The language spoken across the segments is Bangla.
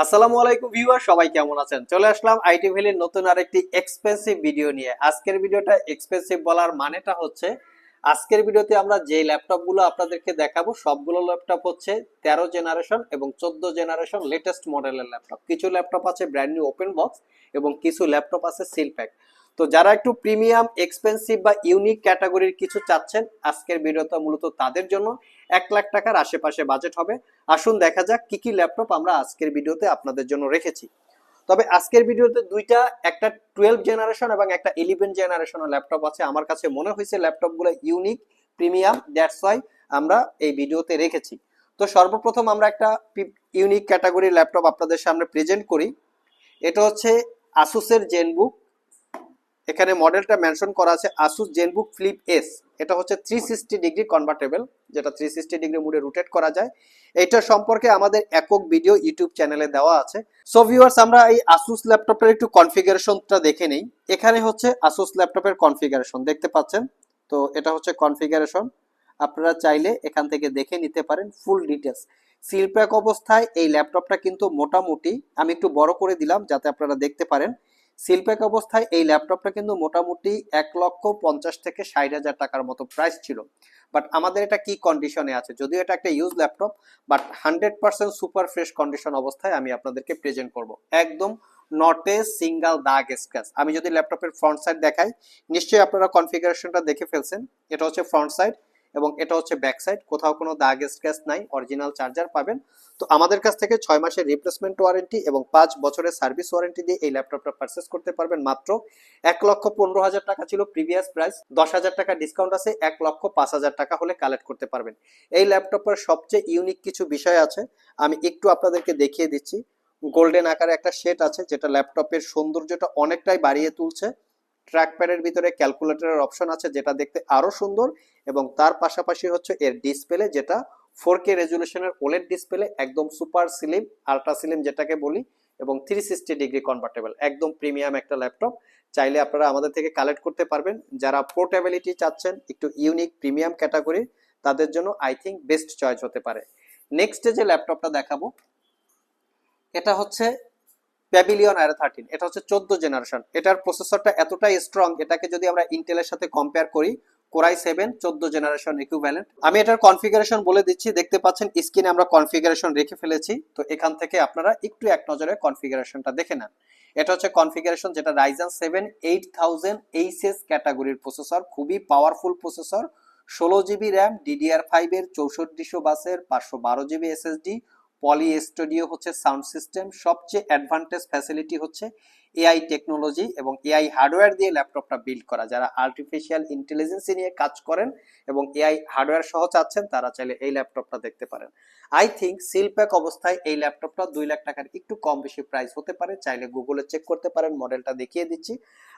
আসসালামু আলাইকুম ভিউয়ার, সবাই কেমন আছেন? চলে আসলাম আইটি ভ্যালির নতুন আরেকটি এক্সপেন্সিভ ভিডিও নিয়ে। আজকের ভিডিওটা এক্সপেন্সিভ বলার মানেটা হচ্ছে, আজকের ভিডিওতে আমরা যে ল্যাপটপগুলো আপনাদেরকে দেখাবো, সবগুলো ল্যাপটপ হচ্ছে তেরো জেনারেশন এবং চোদ্দ জেনারেশন লেটেস্ট মডেলের ল্যাপটপ কিছু ল্যাপটপ আছে ব্র্যান্ড নিউ ওপেন বক্স এবং কিছু ল্যাপটপ আছে সিল প্যাক তো যারা একটু প্রিমিয়াম এক্সপেন্সিভ বা ইউনিক ক্যাটাগরির কিছু চাচ্ছেন, আজকের ভিডিওটা মূলত তাদের জন্য। এক লাখ টাকার আশেপাশে বাজেট হবে। আসুন দেখা যাক কি কি ল্যাপটপ আমরা আজকের ভিডিওতে আপনাদের জন্য রেখেছি। তবে আজকের ভিডিওতে দুইটা, একটা টুয়েলভ জেনারেশন এবং একটা ইলেভেন জেনারেশনের ল্যাপটপ আছে। আমার কাছে মনে হয়েছে ল্যাপটপগুলো ইউনিক প্রিমিয়াম দ্যাটস ওয়াই আমরা এই ভিডিওতে রেখেছি। তো সর্বপ্রথম আমরা একটা ইউনিক ক্যাটাগরির ল্যাপটপ আপনাদের সামনে প্রেজেন্ট করি। এটা হচ্ছে আসুসের জেনবুক এখানে মডেলটা মেনশন করা আছে আসুস জেনবুক ফ্লিপ এস এটা হচ্ছে থ্রি সিক্সটি ডিগ্রি কনভার্টেবল যেটা থ্রি সিক্সটি ডিগ্রি মুডে রোটেট করা যায়। এটা সম্পর্কে আমাদের একক ভিডিও ইউটিউব চ্যানেলে দেওয়া আছে। সো ভিউয়ার্স আমরা এই আসুস ল্যাপটপের একটু কনফিগারেশনটা দেখে নেই। এখানে হচ্ছে আসুস ল্যাপটপের কনফিগারেশন দেখতে পাচ্ছেন? তো এটা হচ্ছে কনফিগারেশন আপনারা চাইলে এখান থেকে দেখে নিতে পারেন ফুল ডিটেলস সিল প্যাক অবস্থায় এই ল্যাপটপটা কিন্তু মোটামুটি, আমি একটু বড় করে দিলাম যাতে আপনারা দেখতে পারেন। সিলপ্যাক অবস্থায় এই ল্যাপটপটা কিন্তু মোটামুটি এক লক্ষ পঞ্চাশ থেকে ষাট হাজার টাকার মতো প্রাইস ছিল। বাট আমাদের এটা কি কন্ডিশনে আছে? যদিও এটা একটা use laptop but hundred percent super fresh condition অবস্থায় আমি আপনাদেরকে প্রেজেন্ট করব। একদম নট এ সিঙ্গাল দাগ স্ক্র্যাচ আমি যদি ল্যাপটপের ফ্রন্ট সাইড দেখাই, নিশ্চয়ই আপনারা কনফিগারেশনটা দেখে ফেলছেন। এটা হচ্ছে ফ্রন্ট সাইড এবং এটা হচ্ছে ব্যাক সাইড কোথাও কোনো দাগ স্ক্র্যাচ নাই অরিজিনাল চার্জার পাবেন। তো আমাদের কাছ থেকে ছয় মাসের রিপ্লেসমেন্ট ওয়ারেন্টি এবং পাঁচ বছরের সার্ভিস ওয়ারেন্টি দিয়ে এই ল্যাপটপটা পারচেস করতে পারবেন মাত্র এক লক্ষ পনেরো হাজার টাকা ছিল প্রিভিয়াস প্রাইস দশ হাজার টাকা ডিসকাউন্ট আছে, এক লক্ষ পাঁচ হাজার টাকা হলে কালেক্ট করতে পারবেন। এই ল্যাপটপের সবচেয়ে ইউনিক কিছু বিষয় আছে, আমি একটু আপনাদেরকে দেখিয়ে দিচ্ছি। গোল্ডেন আকারে একটা সেট আছে, যেটা ল্যাপটপের সৌন্দর্যটা অনেকটাই বাড়িয়ে তুলছে। ট্র্যাক প্যাডের ভিতরে ক্যালকুলেটরের অপশন আছে যেটা দেখতে আরও সুন্দর এবং তার পাশাপাশি হচ্ছে এর ডিসপ্লে যেটা ফোর কে রেজুলেশনের ওলেড ডিসপ্লে একদম সুপার স্লিম আলট্রা স্লিম যেটাকে বলি এবং থ্রি সিক্সটি ডিগ্রি কনভার্টেবল একদম প্রিমিয়াম একটা ল্যাপটপ চাইলে আপনারা আমাদের থেকে কালেক্ট করতে পারবেন। যারা পোর্টেবিলিটি চাচ্ছেন, একটু ইউনিক প্রিমিয়াম ক্যাটাগরি তাদের জন্য আই থিঙ্ক বেস্ট চয়েস হতে পারে। নেক্সট যে ল্যাপটপটা দেখাবো, এটা হচ্ছে প্যাভিলিয়ন অ্যারো থার্টিন এটা হচ্ছে চোদ্দ জেনারেশন এটার প্রসেসরটা এতটাই স্ট্রং এটাকে যদি আমরা ইন্টেলের সাথে কম্পেয়ার করি কোরাই সেভেন চোদ্দ জেনারেশন ইকুইভ্যালেন্ট আমি এটার কনফিগারেশন বলে দিচ্ছি, দেখতে পাচ্ছেন স্ক্রিনে আমরা কনফিগারেশন রেখে ফেলেছি, তো এখান থেকে আপনারা একটু এক নজরে কনফিগারেশনটা দেখে নেন। এটা হচ্ছে কনফিগারেশন যেটা Ryzen seven eight thousand HS ক্যাটাগরির প্রসেসর খুবই পাওয়ারফুল প্রসেসর ষোলো জিবি র্যাম ডিডিআর ফাইভের চৌষট্টিশো বাসের পাঁচশো বারো জিবি এসএসডি পলি স্টুডিও হচ্ছে সাউন্ড সিস্টেম। সবচেয়ে অ্যাডভান্টেজ ফ্যাসিলিটি হচ্ছে এআই টেকনোলজি এবং এআই হার্ডওয়্যার দিয়ে ল্যাপটপটা বিল্ড করা। যারা আর্টিফিশিয়াল ইন্টেলিজেন্স নিয়ে কাজ করেন এবং এআই হার্ডওয়্যার সহ চাচ্ছেন, তারা চাইলে এই ল্যাপটপটা দেখতে পারেন। আই থিঙ্ক সিলপ্যাক অবস্থায় এই ল্যাপটপটা দুই লাখ টাকার একটু কম বেশি প্রাইস হতে পারে। চাইলে গুগলে চেক করতে পারেন মডেলটা দেখিয়ে দিচ্ছি।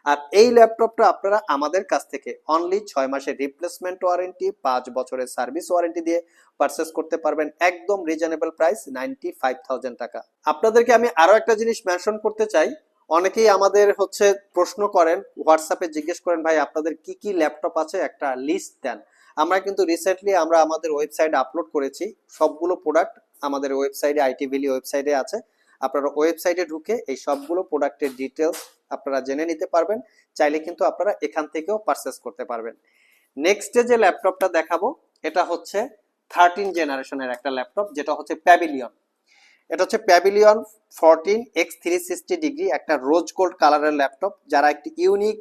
আর এই ল্যাপটপটা আপনারা আমাদের কাছ থেকে অনলি ছয় মাসের রিপ্লেসমেন্ট ওয়ারেন্টি পাঁচ বছরের সার্ভিস ওয়ারেন্টি দিয়ে পারচেস করতে পারবেন। একদম reasonable price ninety five thousand টাকা। আপনাদেরকে আমি আরও একটা জিনিস মেনশন করতে চাই। অনেকেই আমাদের হচ্ছে প্রশ্ন করেন হোয়াটসঅ্যাপে জিজ্ঞেস করেন, ভাই, আপনাদের কি কি ল্যাপটপ আছে? একটা লিস্ট দেন। আমরা কিন্তু রিসেন্টলি আমরা আমাদের ওয়েবসাইটে আপলোড করেছি। সবগুলো প্রোডাক্ট আমাদের ওয়েবসাইটে আইটি ভ্যালি ওয়েবসাইটে আছে। আপনারা ওয়েবসাইটে ঢুকে এই সবগুলো প্রোডাক্টের ডিটেলস আপনারা জেনে নিতে পারবেন। চাইলে কিন্তু আপনারা এখান থেকেও পারচেস করতে পারবেন। নেক্সটে যে ল্যাপটপটা দেখাবো, এটা হচ্ছে থার্টিন জেনারেশনের একটা ল্যাপটপ যেটা হচ্ছে প্যাভিলিয়ন এটা হচ্ছে Pavilion fourteen x three sixty degree একটা রোজ গোল্ড কালারের ল্যাপটপ যারা একটি ইউনিক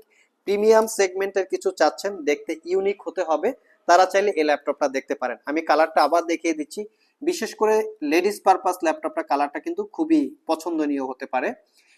প্রিমিয়াম সেগমেন্টের কিছু চাচ্ছেন, দেখতে ইউনিক হতে হবে, তারা চাইলে এই ল্যাপটপটা দেখতে পারেন। আমি কালারটা আবার দেখিয়ে দিচ্ছি। বিশেষ করে লেডিস পারপাস ল্যাপটপটা কালারটা কিন্তু খুবই পছন্দনীয় হতে পারে।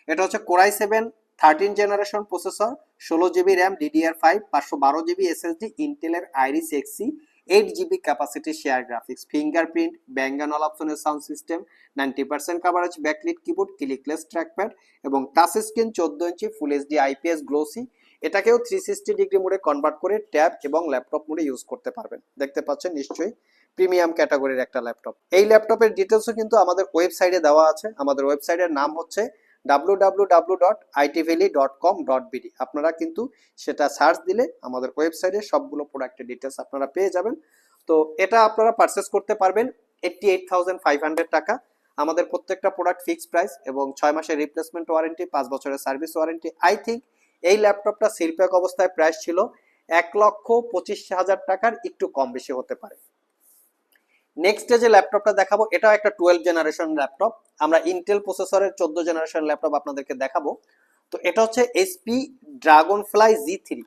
এটা হচ্ছে core i seven thirteen generation processor ষোলো জিবি র্যাম ডিডিআর ফাইভ পাঁচশো বারো জিবি এসএসডি ইন্টেলের Iris Xe eight GB capacity share graphics fingerprint ব্যাঙ্গান অল অপশনের sound system ninety percent coverage backlit keyboard clickless trackpad এবং টাচ স্ক্রিন চোদ্দ inch full HD IPS glossy এটাকেও থ্রি সিক্সটি ডিগ্রি মোডে কনভার্ট করে ট্যাব এবং ল্যাপটপ মোডে ইউজ করতে পারবেন। দেখতে পাচ্ছেন নিশ্চয়ই প্রিমিয়াম ক্যাটাগরির একটা ল্যাপটপ এই ল্যাপটপের ডিটেলসও কিন্তু আমাদের ওয়েবসাইটে দেওয়া আছে। আমাদের ওয়েবসাইটের নাম হচ্ছে www.itvalley.com.bd আপনারা কিন্তু সেটা সার্চ দিলে আমাদের ওয়েবসাইটে সবগুলো প্রোডাক্টের ডিটেলস আপনারা পেয়ে যাবেন। তো এটা আপনারা পারচেস করতে পারবেন eighty eight thousand five hundred টাকা। আমাদের প্রত্যেকটা প্রোডাক্ট ফিক্সড প্রাইস এবং ছয় মাসের রিপ্লেসমেন্ট ওয়ারেন্টি পাঁচ বছরের সার্ভিস ওয়ারেন্টি আই থিঙ্ক এই ল্যাপটপটা সিলপ্যাক অবস্থায় প্রাইস ছিল এক লক্ষ পঁচিশ হাজার টাকার, একটু কম বেশি হতে পারে। নেক্সট যে ল্যাপটপটা দেখাবো, এটাও একটা টুয়েলভ জেনারেশন ল্যাপটপ আমরা ইন্টেল প্রসেসরের চোদ্দ জেনারেশন ল্যাপটপ আপনাদেরকে দেখাবো। তো এটা হচ্ছে HP Dragonfly G three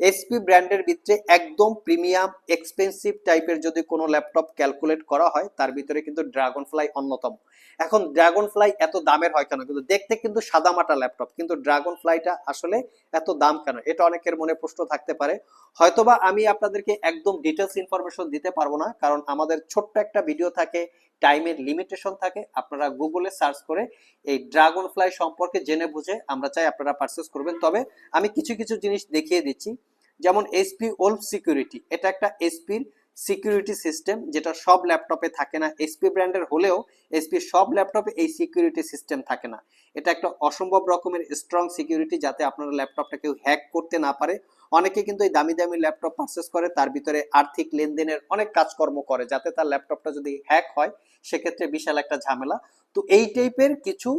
HP ব্র্যান্ডের ভিতরে একদম প্রিমিয়াম এক্সপেন্সিভ টাইপের যদি কোনো ল্যাপটপ ক্যালকুলেট করা হয়, তার ভিতরে কিন্তু ড্রাগন ফ্লাই অন্যতম। এখন ড্রাগন ফ্লাই এত দামের হয় কেন? কিন্তু দেখতে কিন্তু সাদামাটা ল্যাপটপ কিন্তু ড্রাগন ফ্লাইটা আসলে এত দাম কেন? এটা অনেকের মনে প্রশ্ন থাকতে পারে। হয়তোবা আমি আপনাদেরকে একদম ডিটেলস ইনফরমেশন দিতে পারব না, কারণ আমাদের ছোট্ট একটা ভিডিও থাকে টাইমের লিমিটেশন থাকে, আপনারা গুগলে সার্চ করে এই ড্রাগন ফ্লাই সম্পর্কে জেনে বুঝে আমরা চাই আপনারা পারচেস করবেন। তবে আমি কিছু কিছু জিনিস দেখিয়ে দিচ্ছি। যেমন এসপি ওল্ড সিকিউরিটি এটা একটা এসপির সিকিউরিটি সিস্টেম যেটা সব ল্যাপটপে থাকে না। এসপি ব্র্যান্ডের হলেও এসপি সব ল্যাপটপে এই সিকিউরিটি সিস্টেম থাকে না। এটা একটা অসম্ভব রকমের স্ট্রং সিকিউরিটি যাতে আপনার ল্যাপটপটা কেউ হ্যাক করতে না পারে। অনেকে কিন্তু এই দামি দামি ল্যাপটপ পারচেস করে, তার ভিতরে আর্থিক লেনদেনের অনেক কাজকর্ম করে, যাতে তার ল্যাপটপটা যদি হ্যাক হয়, সেক্ষেত্রে বিশাল একটা ঝামেলা। তো এই টাইপের কিছু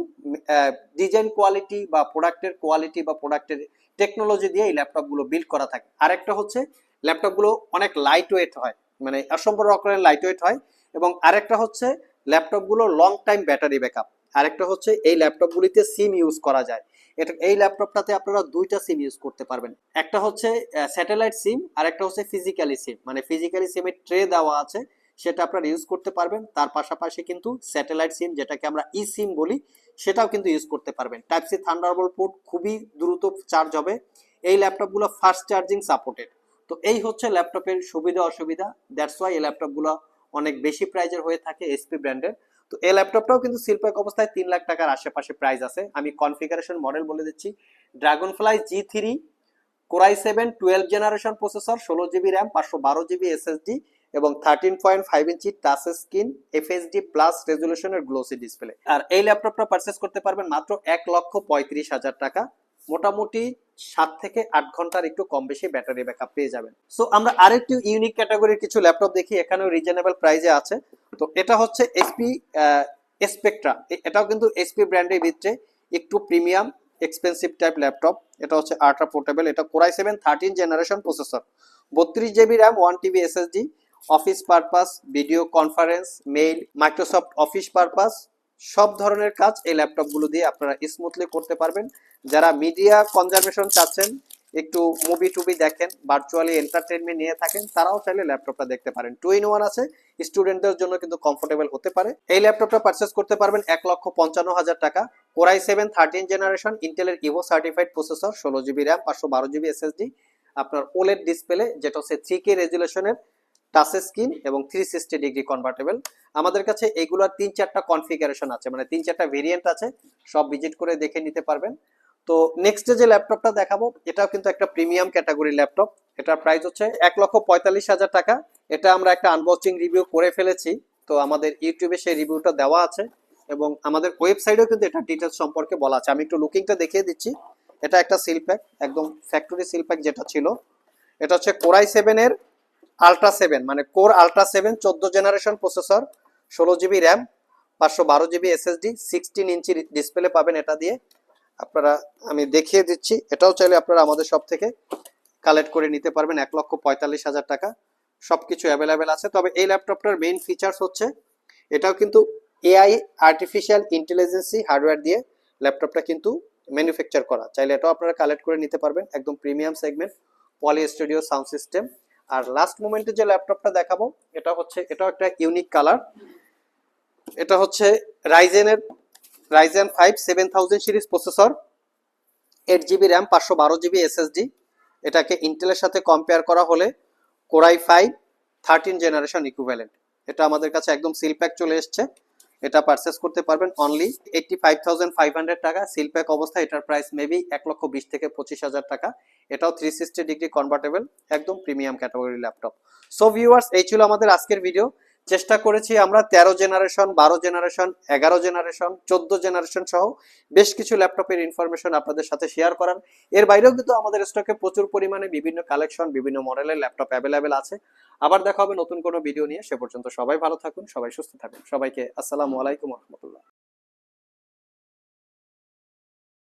ডিজাইন কোয়ালিটি বা প্রোডাক্টের কোয়ালিটি বা প্রোডাক্টের টেকনোলজি দিয়ে এই ল্যাপটপগুলো বিল্ড করা থাকে। আরেকটা হচ্ছে ল্যাপটপগুলো অনেক লাইট ওয়েট হয়। মানে অসম্ভব রকমের লাইট ওয়েট হয় এবং আরেকটা হচ্ছে ল্যাপটপগুলো লং টাইম ব্যাটারি ব্যাকআপ আরেকটা হচ্ছে এই ল্যাপটপগুলিতে সিম ইউজ করা যায়। এটা, এই ল্যাপটপটাতে আপনারা দুইটা সিম ইউজ করতে পারবেন। একটা হচ্ছে স্যাটেলাইট সিম আর একটা হচ্ছে ফিজিক্যালি সিম মানে ফিজিক্যালি সিমের ট্রে দেওয়া আছে, সেটা আপনারা ইউজ করতে পারবেন। তার পাশাপাশি কিন্তু স্যাটেলাইট সিম যেটাকে আমরা ই সিম বলি, সেটাও কিন্তু ইউজ করতে পারবেন। টাইপ সি থান্ডারবোল্ট পোর্ট খুবই দ্রুত চার্জ হবে। এই ল্যাপটপগুলো ফাস্ট চার্জিং সাপোর্টেড তো এই হচ্ছে ল্যাপটপের সুবিধা অসুবিধা। দ্যাটস ওয়াই এই ল্যাপটপগুলো অনেক বেশি প্রাইজের হয়ে থাকে এসপি ব্র্যান্ডের তো এই ল্যাপটপটাও কিন্তু শিল্পক অবস্থায় তিন লাখ টাকার আশেপাশে প্রাইস আছে। আমি কনফিগারেশন মডেল বলে দিচ্ছি। Dragonfly G three core i seven twelve generation processor ষোলো জিবি র্যাম পাঁচশো বারো জিবি এসএসডি এবং thirteen point five inch touch screen FHD plus রেজলিউশনের glossy display আর এই ল্যাপটপটা পারচেস করতে পারবেন মাত্র এক লক্ষ পঁয়ত্রিশ হাজার টাকা। মোটামুটি সাত থেকে আট ঘণ্টার একটু কম বেশি ব্যাটারি ব্যাকআপ পেয়ে যাবেন। সো আমরা আরেকটি ইউনিক ক্যাটাগরির কিছু ল্যাপটপ দেখি, এখানেও রিজনেবল প্রাইজে আছে। তো এটা হচ্ছে এসপি স্পেকট্রা এটাও কিন্তু এসপি ব্র্যান্ডের ভিতরে একটু প্রিমিয়াম এক্সপেন্সিভ টাইপ ল্যাপটপ এটা হচ্ছে আল্ট্রা পোর্টেবল এটা core i seven thirteen generation processor বত্রিশ GB RAM one TB SSD office purpose video conference mail Microsoft Office purpose সব ধরনের কাজ এই ল্যাপটপগুলো দিয়ে আপনারা স্মুথলি করতে পারবেন। যারা মিডিয়া কনজারভেশন চাচ্ছেন, একটু মুভি টুবি দেখেন ভার্চুয়ালি এন্টারটেনমেন্ট নিয়ে থাকেন, তারাও চাইলে ল্যাপটপটা দেখতে পারেন। টু ইন ওয়ান আছে স্টুডেন্টদের জন্য কিন্তু কমফোর্টেবল হতে পারে। এই ল্যাপটপটা পারচেস করতে পারবেন এক লক্ষ পঞ্চান্ন হাজার টাকা। Core i seven thirteen generation ইন্টেলের ইভো সার্টিফাইড প্রসেসর ষোলো জিবি র্যাম পাঁচশো বারো জিবি এসএসডি আপনার ওলেড ডিসপ্লে যেটা হচ্ছে থ্রি কে রেজুলেশনের টাচ স্ক্রিন এবং থ্রি সিক্সটি ডিগ্রি কনভার্টেবল আমাদের কাছে এগুলোর তিন চারটা কনফিগারেশন আছে মানে তিন চারটা ভেরিয়েন্ট আছে, সব ভিজিট করে দেখে নিতে পারবেন। তো নেক্সট যে ল্যাপটপটা দেখাবো, এটাও কিন্তু একটা প্রিমিয়াম ক্যাটাগরি ল্যাপটপ এটার প্রাইস হচ্ছে এক লক্ষ পঁয়তাল্লিশ হাজার টাকা। এটা আমরা একটা আনবক্সিং রিভিউ করে ফেলেছি। তো আমাদের ইউটিউবে সেই রিভিউটা দেওয়া আছে এবং আমাদের ওয়েবসাইটেও কিন্তু এটা ডিটেলস সম্পর্কে বলা আছে। আমি একটু লুকিংটা দেখিয়ে দিচ্ছি। এটা একটা সিল প্যাক একদম ফ্যাক্টরি সিল প্যাক যেটা ছিল। এটা হচ্ছে কোরাই সেভেনের আলট্রা সেভেন মানে কোর আলট্রা সেভেন চোদ্দ জেনারেশন প্রসেসর ষোলো জিবি র্যাম পাঁচশো বারো GB SSD sixteen inch display পাবেন এটা দিয়ে। আপনারা, আমি দেখিয়ে দিচ্ছি, এটাও চাইলে আপনারা আমাদের সব থেকে কালেক্ট করে নিতে পারবেন, এক লক্ষ পঁয়তাল্লিশ হাজার টাকা। সব কিছু অ্যাভেলেবেল আছে। তবে এই ল্যাপটপটার মেইন ফিচার্স হচ্ছে, এটাও কিন্তু এআই আর্টিফিশিয়াল ইন্টেলিজেন্সি হার্ডওয়্যার দিয়ে ল্যাপটপটা কিন্তু ম্যানুফ্যাকচার করা। চাইলে এটাও আপনারা কালেক্ট করে নিতে পারবেন, একদম premium segment Poly Studio sound system আর লাস্ট মোমেন্টে যে ল্যাপটপটা দেখাবো এটা হচ্ছে, এটাও একটা ইউনিক কালার এটা হচ্ছে রাইজেনের Ryzen five seven thousand series processor eight GB RAM পাঁচশো বারো জিবি এসএসডি এটাকে ইন্টেলের সাথে কম্পেয়ার করা হলে core i five thirteen generation equivalent এটা আমাদের কাছে একদম সিল প্যাক চলে এসছে। এটা পারচেস করতে পারবেন only eighty five thousand five hundred টাকা। সিল প্যাক অবস্থায় এটার প্রাইস মেবি এক লক্ষ বিশ থেকে পঁচিশ হাজার টাকা। এটাও থ্রি সিক্সটি ডিগ্রি কনভার্টেবল একদম premium category laptop so viewers এই ছিল আমাদের আজকের ভিডিও চেষ্টা করেছি আমরা তেরো জেনারেশন বারো জেনারেশন এগারো জেনারেশন চোদ্দ জেনারেশন সহ বেশ কিছু ল্যাপটপের ইনফরমেশন আপনাদের সাথে শেয়ার করার। এর বাইরেও কিন্তু আমাদের স্টকে প্রচুর পরিমাণে বিভিন্ন কালেকশন বিভিন্ন মডেলের ল্যাপটপ অ্যাভেলেবেল আছে। আবার দেখা হবে নতুন কোনো ভিডিও নিয়ে। সে পর্যন্ত সবাই ভালো থাকুন, সবাই সুস্থ থাকুন। সবাইকে আসসালামু আলাইকুম রহমতুল্লাহ।